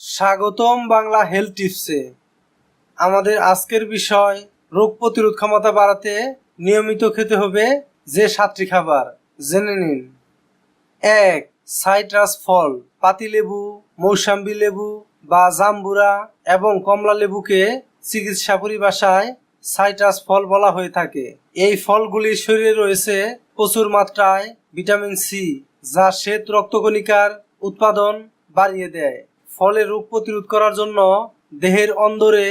স্বাগতম বাংলা হেলথ টিপসে আমাদের আজকের বিষয়, রোগ প্রতিরোধ ক্ষমতা বাড়াতে নিয়মিত খেতে হবে যে সাতটি খাবার, জেনে নিন। এক, সাইট্রাস ফল পাতিলেবু মৌসাম্বি লেবু বা জাম্বুরা এবং কমলা লেবুকে চিকিৎসা পরিভাষায় সাইট্রাস ফল বলা হয়ে থাকে। এই ফলগুলির শরীরে রয়েছে প্রচুর মাত্রায় ভিটামিন সি, যা শ্বেত রক্তকণিকার উৎপাদন বাড়িয়ে দেয়। ফলে রোগ প্রতিরোধ করার জন্য দেহের অন্দরে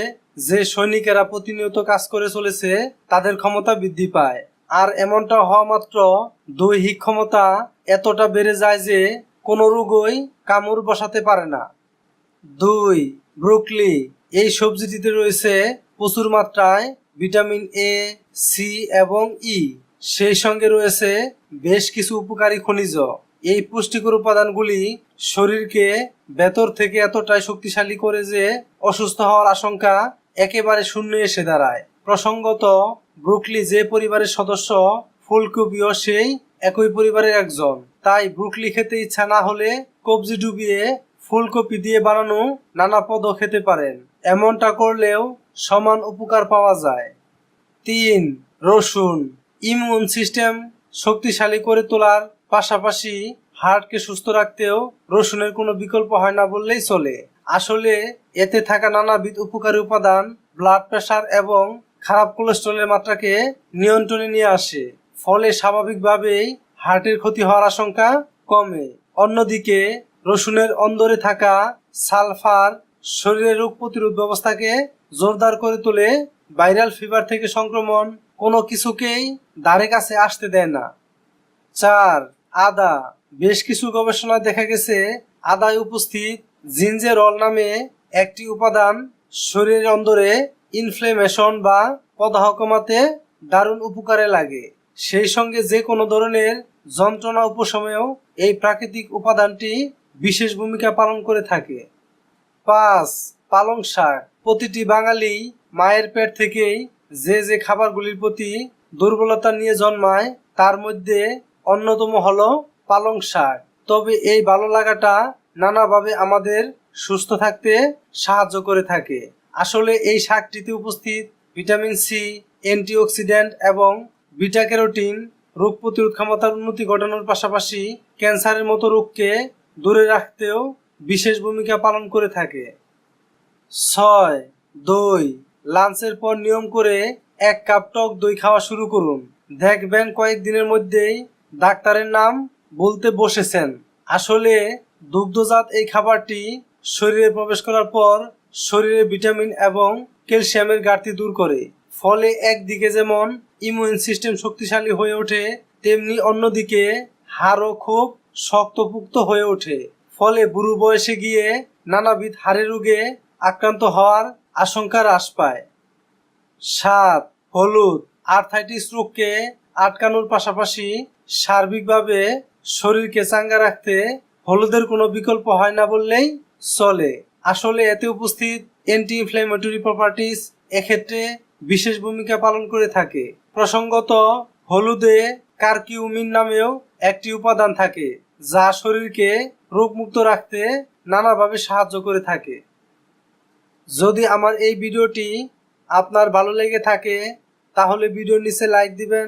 যে সৈনিকেরা প্রতিনিয়ত কাজ করে চলেছে, তাদের ক্ষমতা বৃদ্ধি পায়। আর এমনটা হওয়া মাত্র দৈহিক ক্ষমতা এতটা বেড়ে যায় যে কোনো রোগই কামড় বসাতে পারে না। দুই, ব্রুকলি। এই সবজিটিতে রয়েছে প্রচুর মাত্রায় ভিটামিন এ সি এবং ই সেই সঙ্গে রয়েছে বেশ কিছু উপকারী খনিজ। এই পুষ্টিকর উপাদানগুলি শরীরকে ভেতর থেকে এতটাই শক্তিশালী করে যে অসুস্থ হওয়ার আশঙ্কা একেবারে শূন্য এসে দাঁড়ায়। প্রসঙ্গত, ব্রুকলি যে পরিবারের সদস্য ফুলকপিও সেই একই পরিবারের একজন। তাই ব্রুকলি খেতে ইচ্ছা না হলে কবজি ডুবিয়ে ফুলকপি দিয়ে বানানো নানা পদও খেতে পারেন। এমনটা করলেও সমান উপকার পাওয়া যায়। তিন, রসুন। ইমিউন সিস্টেম শক্তিশালী করে তোলার পাশাপাশি হার্টকে সুস্থ রাখতেও রসুনের কোনো বিকল্প হয় না বললেই চলে। আসলে এতে থাকা নানাবিধ উপকারী উপাদান ব্লাড প্রেশার এবং খারাপ কোলেস্ট্রলের মাত্রাকে নিয়ন্ত্রণে নিয়ে আসে। ফলে স্বাভাবিকভাবেই হার্টের ক্ষতি হওয়ার আশঙ্কা কমে। অন্যদিকে রসুনের অন্দরে থাকা সালফার শরীরের রোগ প্রতিরোধ ব্যবস্থাকে জোরদার করে তোলে। ভাইরাল ফিভার থেকে সংক্রমণ কোনো কিছুকেই দ্বারে কাছে আসতে দেয় না। চার আদা। বেশ কিছু গবেষণায় দেখা গেছে, আদায় উপস্থিত জিঞ্জেরল নামে একটি উপাদান শরীরের অন্দরে ইনফ্লেমেশন বা প্রদাহ কমাতে দারুণ উপকারে লাগে। সেই সঙ্গে যে কোনো ধরনের যন্ত্রণা উপশমেও এই প্রাকৃতিক উপাদানটি বিশেষ ভূমিকা পালন করে থাকে। পাঁচ, পালং শাক। প্রতিটি বাঙালি মায়ের পেট থেকেই যে যে খাবারগুলির প্রতি দুর্বলতা নিয়ে জন্মায়, তার মধ্যে অন্যতম হলো পালং শাক। তবে এই ভালো লাগাটা নানাভাবে আমাদের সুস্থ থাকতে সাহায্য করে থাকে। আসলে এই শাকটিতে উপস্থিত ভিটামিন সি, অ্যান্টিঅক্সিডেন্ট এবং বিটা ক্যারোটিন রোগ প্রতিরোধ ক্ষমতার উন্নতি ঘটানোর পাশাপাশি ক্যান্সারের মতো রোগকে দূরে রাখতেও বিশেষ ভূমিকা পালন করে থাকে। ছয়, দই। লাঞ্চের পর নিয়ম করে এক কাপ টক দই খাওয়া শুরু করুন। দেখবেন কয়েকদিনের মধ্যেই ডাক্তারের নাম বলতে বসেছেন। আসলে দুগ্ধজাত এই খাবারটি শরীরে প্রবেশ করার পর শরীরে ভিটামিন এবং ক্যালসিয়ামের ঘাটতি দূর করে। ফলে একদিকে যেমন ইমিউন সিস্টেম শক্তিশালী হয়ে ওঠে, তেমনি অন্যদিকে হাড়ও খুব শক্তপুক্ত হয়ে ওঠে। ফলে বুড়ো বয়সে গিয়ে নানাবিধ হাড়ের রোগে আক্রান্ত হওয়ার আশঙ্কা হ্রাস পায়। সাত, হলুদ, আর্থাইটিস রোগকে আটকানোর পাশাপাশি সার্বিকভাবে শরীরকে চাঙ্গা রাখতে হলুদের কোনো বিকল্প হয় না বললেই চলে। আসলে এতে উপস্থিত অ্যান্টি ইনফ্ল্যামেটরি প্রপার্টিস এক্ষেত্রে বিশেষ ভূমিকা পালন করে থাকে। প্রসঙ্গত, হলুদে কার্কিউমিন নামেও একটি উপাদান থাকে, যা শরীরকে রোগমুক্ত রাখতে নানাভাবে সাহায্য করে থাকে। যদি আমার এই ভিডিওটি আপনার ভালো লেগে থাকে, তাহলে ভিডিওর নিচে লাইক দিবেন